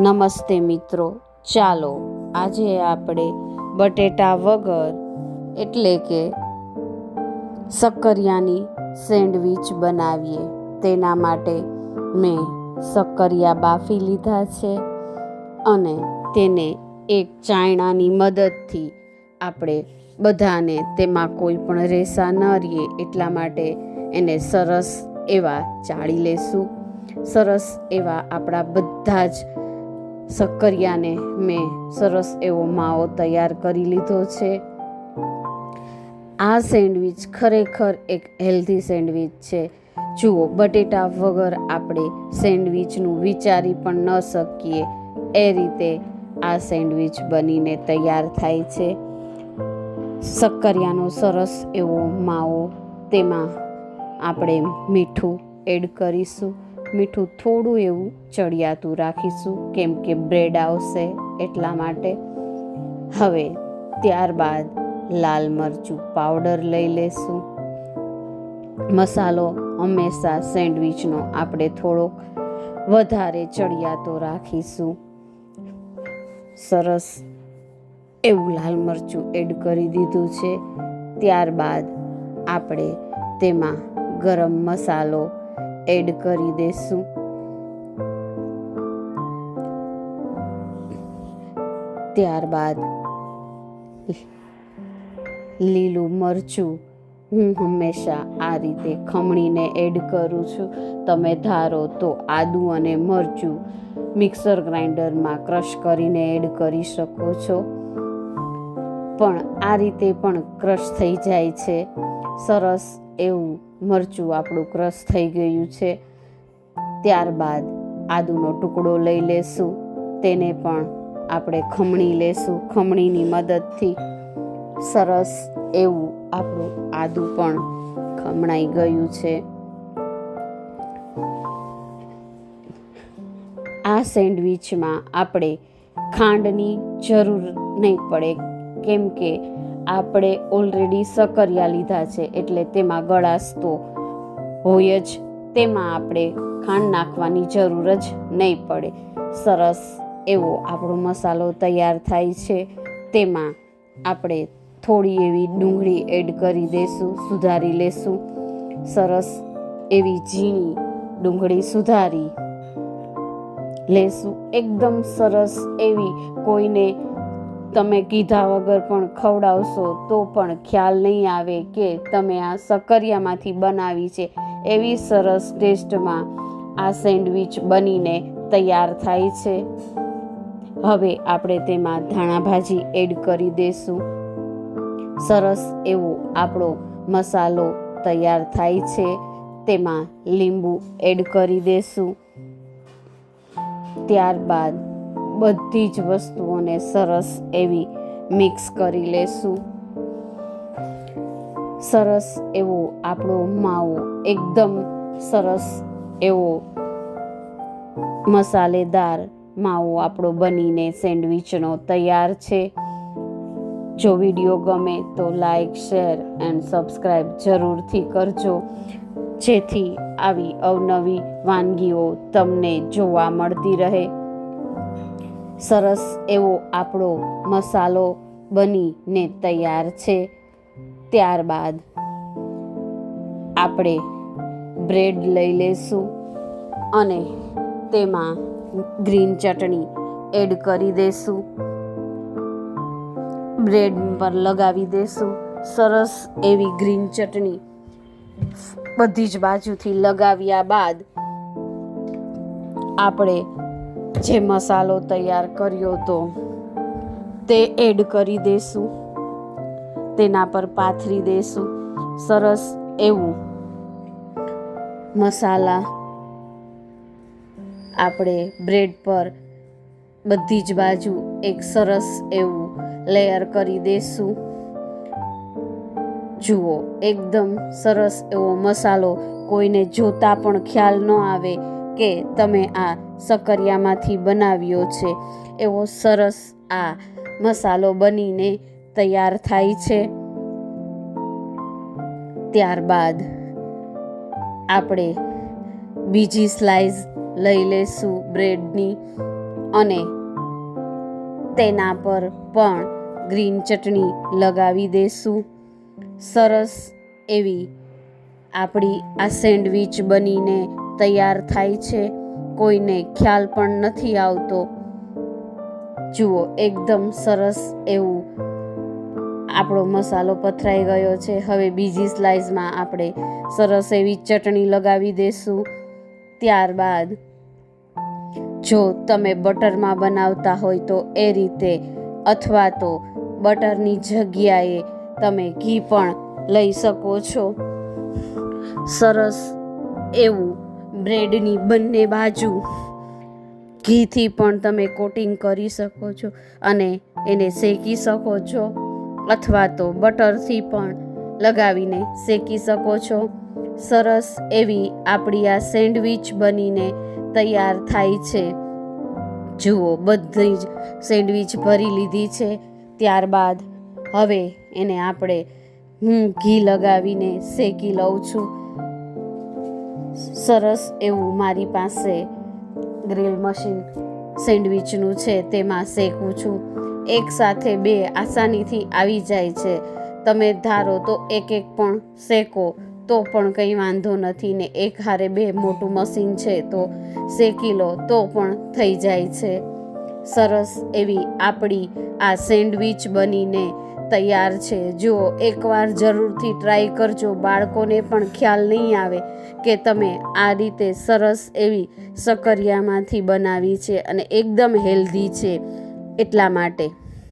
નમસ્તે મિત્રો. ચાલો, આજે આપણે બટેટા વગર, એટલે કે સક્કરિયાની સેન્ડવિચ બનાવીએ. તેના માટે મેં સક્કરિયા બાફી લીધા છે અને તેને એક ચાયણાની મદદથી આપણે બધાને તેમાં કોઈ પણ રેસા ન રહીએ, એટલા માટે એને સરસ એવા ચાળી લેશું. સરસ એવા આપણા બધા જ શક્કરિયાને મેં સરસ એવો માવો તૈયાર કરી લીધો છે. આ સેન્ડવિચ ખરેખર એક હેલ્ધી સેન્ડવિચ છે. જુઓ, બટેટા વગર આપણે સેન્ડવિચનું વિચારી પણ ન શકીએ. એ રીતે આ સેન્ડવિચ બનીને તૈયાર થાય છે. શક્કરિયાનો સરસ એવો માવો, તેમાં આપણે મીઠું એડ કરીશું. મીઠું થોડું એવું ચડિયાતું રાખીશું. કેમ કે બ્રેડ આવશે એટલા માટે. હવે ત્યારબાદ લાલ મરચું પાવડર લઈ લેશું. મસાલો હંમેશા સેન્ડવિચનો આપણે થોડોક વધારે ચડિયાતો રાખીશું. સરસ એવું લાલ મરચું એડ કરી દીધું છે. ત્યારબાદ આપણે તેમાં ગરમ મસાલો એડ કરી દેશું. ત્યારબાદ લીલું મરચું હું હંમેશા આ રીતે ખમણીને એડ કરું છું. તમે ધારો તો આદુ અને મરચું મિક્સર ગ્રાઇન્ડરમાં ક્રશ કરીને એડ કરી શકો છો. પણ આ રીતે પણ ક્રશ થઈ જાય છે. સરસ એવું મરચું આપણું ક્રશ થઈ ગયું છે. ત્યારબાદ આદુનો ટુકડો લઈ લેશું. તેને પણ આપણે ખમણી લેશું. ખમણીની મદદથી સરસ એવું આપણું આદુ પણ ખમણાઈ ગયું છે. આ સેન્ડવિચમાં આપણે ખાંડની જરૂર નહીં પડે. કેમ કે આપણે ઓલરેડી સકરિયા લીધા છે, એટલે તેમાં ગળાશ તો હોય જ. તેમાં આપણે ખાંડ નાખવાની જરૂર જ નહીં પડે. સરસ એવો આપણો મસાલો તૈયાર થાય છે. તેમાં આપણે થોડી એવી ડુંગળી એડ કરી દઈશું સુધારી લેશું. સરસ એવી ઝીણી ડુંગળી સુધારી લેશું. એકદમ સરસ એવી કોઈને તમે કીધા વગર પણ ખવડાવશો તો પણ ખ્યાલ નહીં આવે કે તમે આ સકરિયામાંથી બનાવી છે. એવી સરસ ટેસ્ટમાં આ સેન્ડવિચ બનીને તૈયાર થાય છે. હવે આપણે તેમાં ધાણા ભાજી એડ કરી દઈશું સરસ એવો આપણો મસાલો તૈયાર થાય છે. તેમાં લીંબુ એડ કરી દઈશું ત્યારબાદ બધી જ વસ્તુઓને સરસ એવી મિક્સ કરી લેશું. સરસ એવો આપણો માવો એકદમ સરસ એવો મસાલેદાર માવો આપણો બનીને સેન્ડવિચનો તૈયાર છે. જો વીડિયો ગમે તો લાઈક, શેર એન્ડ સબસ્ક્રાઈબ જરૂરથી કરજો. જેથી આવી અવનવી વાનગીઓ તમને જોવા મળતી રહે. સરસ એવો આપણો મસાલો બનીને તૈયાર છે. ત્યારબાદ આપણે બ્રેડ લઈ લેશું અને તેમાં ગ્રીન ચટણી એડ કરી દઈશું બ્રેડ પર લગાવી દઈશું સરસ એવી ગ્રીન ચટણી બધી જ બાજુથી લગાવ્યા બાદ આપણે જે મસાલો તૈયાર કર્યો તો તે એડ કરી દઈશું તેના પર પાથરી દઈશું સરસ એવું મસાલા આપણે બ્રેડ પર બધી જ બાજુ એક સરસ એવું લેયર કરી દઈશું જુઓ, એકદમ સરસ એવો મસાલો કોઈને જોતા પણ ખ્યાલ ન આવે કે તમે આ સકરિયામાંથી બનાવ્યો છે. એવો સરસ આ મસાલો બનીને તૈયાર થાય છે. ત્યારબાદ આપણે બીજી સ્લાઇસ લઈ લેશું બ્રેડની અને તેના પર પણ ગ્રીન ચટણી લગાવી દેશું. સરસ એવી આપણી આ સેન્ડવિચ બનીને તૈયાર થાય છે. કોઈને ખ્યાલ પણ નથી આવતો. જુઓ, એકદમ સરસ એવું આપણો મસાલો પથરાઈ ગયો છે. હવે બીજી સ્લાઇસમાં આપણે સરસ એવી ચટણી લગાવી દેશું. ત્યારબાદ, જો તમે બટરમાં બનાવતા હોય તો એ રીતે, અથવા તો બટરની જગ્યાએ તમે ઘી પણ લઈ શકો છો. સરસ એવું બ્રેડની બંને બાજુ ઘીથી પણ તમે કોટિંગ કરી શકો છો અને એને શેકી શકો છો અથવા તો બટરથી પણ લગાવીને શેકી શકો છો. સરસ એવી આપણી આ સેન્ડવિચ બનીને તૈયાર થાય છે. જુઓ, બધી જ સેન્ડવિચ ભરી લીધી છે. ત્યારબાદ હવે એને આપણે હું ઘી લગાવીને શેકી લઉં છું. સરસ એવું મારી પાસે ગ્રીલ મશીન સેન્ડવિચનું છે, તેમાં શેકું છું. એક સાથે બે આસાનીથી આવી જાય છે. તમે ધારો તો એક એક પણ શેકો, તો પણ કંઈ વાંધો નથી ને એક હારે બે મોટું મશીન છે, તો શેકી લો, તો પણ થઈ જાય છે. સરસ એવી આપણી આ સેન્ડવિચ બનીને તૈયાર છે. જો એકવાર જરૂરથી ટ્રાય કરજો. બાળકોને પણ ખ્યાલ નહીં આવે કે તમે આ રીતે સરસ એવી સકરિયામાંથી બનાવી છે અને એકદમ હેલ્ધી છે એટલા માટે.